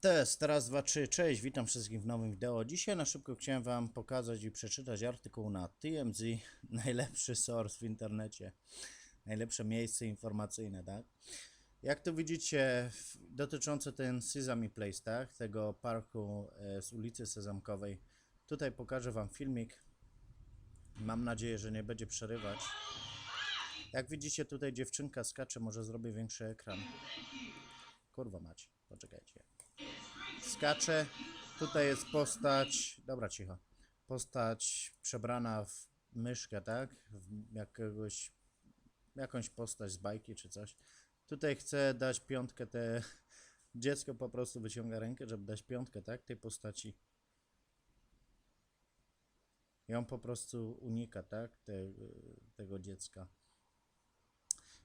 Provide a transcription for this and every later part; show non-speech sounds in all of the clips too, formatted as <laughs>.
Test, raz, dwa, trzy, cześć, witam wszystkich w nowym wideo. Dzisiaj na szybko chciałem Wam pokazać i przeczytać artykuł na TMZ, <laughs> najlepszy source w internecie, najlepsze miejsce informacyjne, tak? Jak tu widzicie, dotyczące ten Sesame Place, tak? Tego parku e, z ulicy Sezamkowej. Tutaj pokażę Wam filmik. Mam nadzieję, że nie będzie przerywać. Jak widzicie, tutaj dziewczynka skacze, może zrobię większy ekran. Kurwa macie, poczekajcie skacze. Tutaj jest postać, dobra cicho, postać przebrana w myszkę, tak? W jakiegoś, jakąś postać z bajki czy coś. Tutaj chcę dać piątkę, te dziecko po prostu wyciąga rękę, żeby dać piątkę, tak? Tej postaci. On po prostu unika, tak? Te, tego dziecka.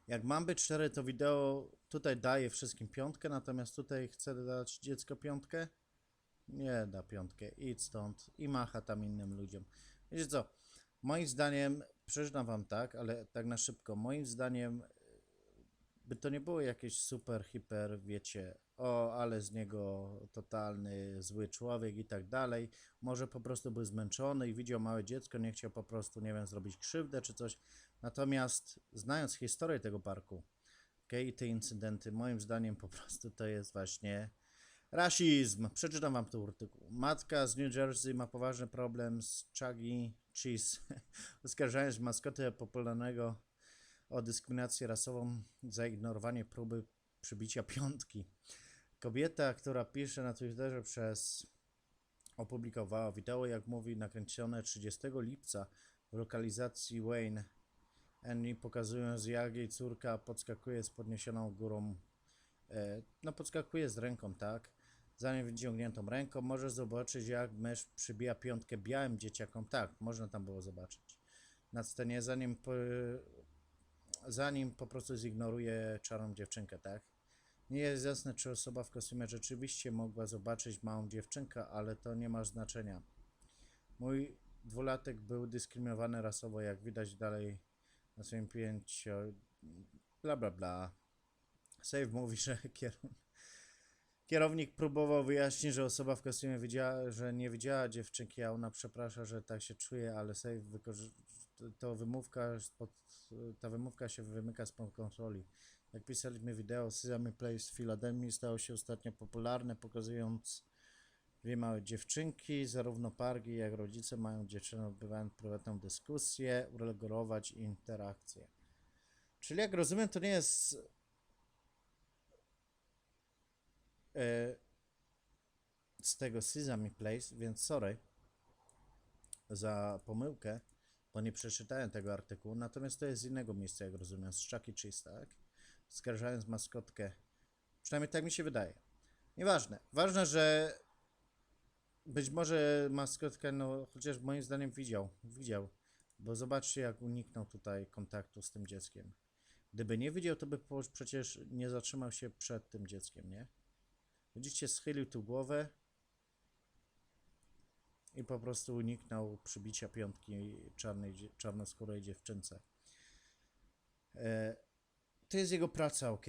Jak mam być szczery, to wideo tutaj daje wszystkim piątkę, natomiast tutaj chcę dać dziecko piątkę. Nie da piątkę, idź stąd i macha tam innym ludziom. Wiecie co, moim zdaniem, przeczytam wam tak, ale tak na szybko, moim zdaniem by to nie było jakieś super, hiper, wiecie, o, ale z niego totalny zły człowiek i tak dalej. Może po prostu był zmęczony i widział małe dziecko, nie chciał po prostu, nie wiem, zrobić krzywdę czy coś. Natomiast znając historię tego parku, okay, i te incydenty, moim zdaniem po prostu to jest właśnie rasizm. Przeczytam wam tu artykuł. Matka z New Jersey ma poważny problem z Chuggy Cheese, <laughs> oskarżając maskotę popularnego o dyskryminację rasową za ignorowanie próby przybicia piątki. Kobieta, która pisze na Twitterze przez opublikowała wideo, jak mówi, nakręcone 30 lipca w lokalizacji Wayne. Annie pokazując jak jej córka podskakuje z podniesioną górą, e, no podskakuje z ręką, tak? Zanim wyciągniętą ręką możesz zobaczyć jak mysz przybija piątkę białym dzieciakom, tak, można tam było zobaczyć. Na scenie zanim zanim po prostu zignoruje czarną dziewczynkę, tak? Nie jest jasne, czy osoba w kostiumie rzeczywiście mogła zobaczyć małą dziewczynkę, ale to nie ma znaczenia. Mój dwulatek był dyskryminowany rasowo, jak widać dalej na swoim pięciu. Bla bla bla. Save mówi, że. Kierownik próbował wyjaśnić, że osoba w kostiumie widziała, że nie widziała dziewczynki, a ona przeprasza, że tak się czuje, ale Save wykorzy- to wymówka ta wymówka się wymyka spod kontroli. Jak pisaliśmy wideo, Sesame Place w Filadelfii stało się ostatnio popularne, pokazując dwie małe dziewczynki, zarówno parki, jak rodzice mają dziewczyny, odbywają prywatną dyskusję, uregulować interakcję. Czyli jak rozumiem, to nie jest e, z tego Sesame Place, więc sorry za pomyłkę, bo nie przeczytałem tego artykułu, natomiast to jest z innego miejsca, jak rozumiem, z Chucky Cheese, tak? Skarżając maskotkę. Przynajmniej tak mi się wydaje. Nieważne. Ważne, że być może maskotka, no chociaż moim zdaniem widział, widział, bo zobaczcie jak uniknął tutaj kontaktu z tym dzieckiem. Gdyby nie widział, to by przecież nie zatrzymał się przed tym dzieckiem, nie? Widzicie, schylił tu głowę i po prostu uniknął przybicia piątki czarnej, czarnoskórej dziewczynce. E, to jest jego praca, ok?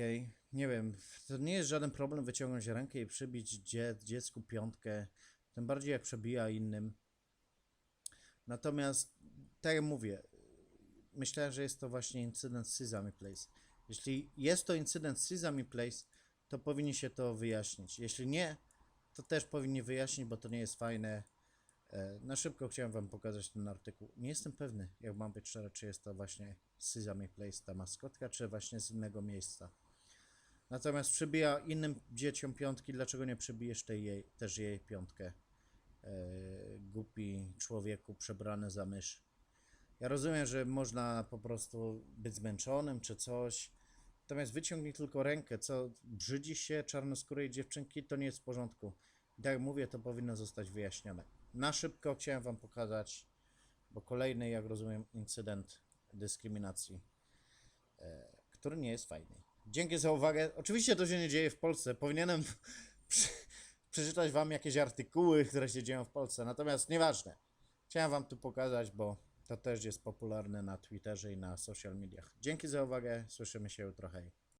Nie wiem, to nie jest żaden problem wyciągnąć rękę i przybić dzie dziecku piątkę, tym bardziej jak przebija innym. Natomiast, tak jak mówię, myślałem, że jest to właśnie incydent z Sesame Place. Jeśli jest to incydent z Sesame Place, to powinni się to wyjaśnić. Jeśli nie, to też powinni wyjaśnić, bo to nie jest fajne. E, Na szybko chciałem Wam pokazać ten artykuł. Nie jestem pewny, jak mam być szczery, czy jest to właśnie Sesame Place ta maskotka, czy właśnie z innego miejsca. Natomiast przybija innym dzieciom piątki, dlaczego nie przybijesz tej jej, też jej piątkę? E, głupi człowieku przebrany za mysz. Ja rozumiem, że można po prostu być zmęczonym czy coś. Natomiast wyciągnij tylko rękę, co brzydzi się czarnoskórej dziewczynki, to nie jest w porządku. Tak jak mówię, to powinno zostać wyjaśnione. Na szybko chciałem Wam pokazać, bo kolejny, jak rozumiem, incydent dyskryminacji, e, który nie jest fajny. Dzięki za uwagę. Oczywiście to się nie dzieje w Polsce. Powinienem <laughs> przeczytać Wam jakieś artykuły, które się dzieją w Polsce. Natomiast nieważne. Chciałem Wam tu pokazać, bo to też jest popularne na Twitterze i na social mediach. Dzięki za uwagę. Słyszymy się jutro. Hej.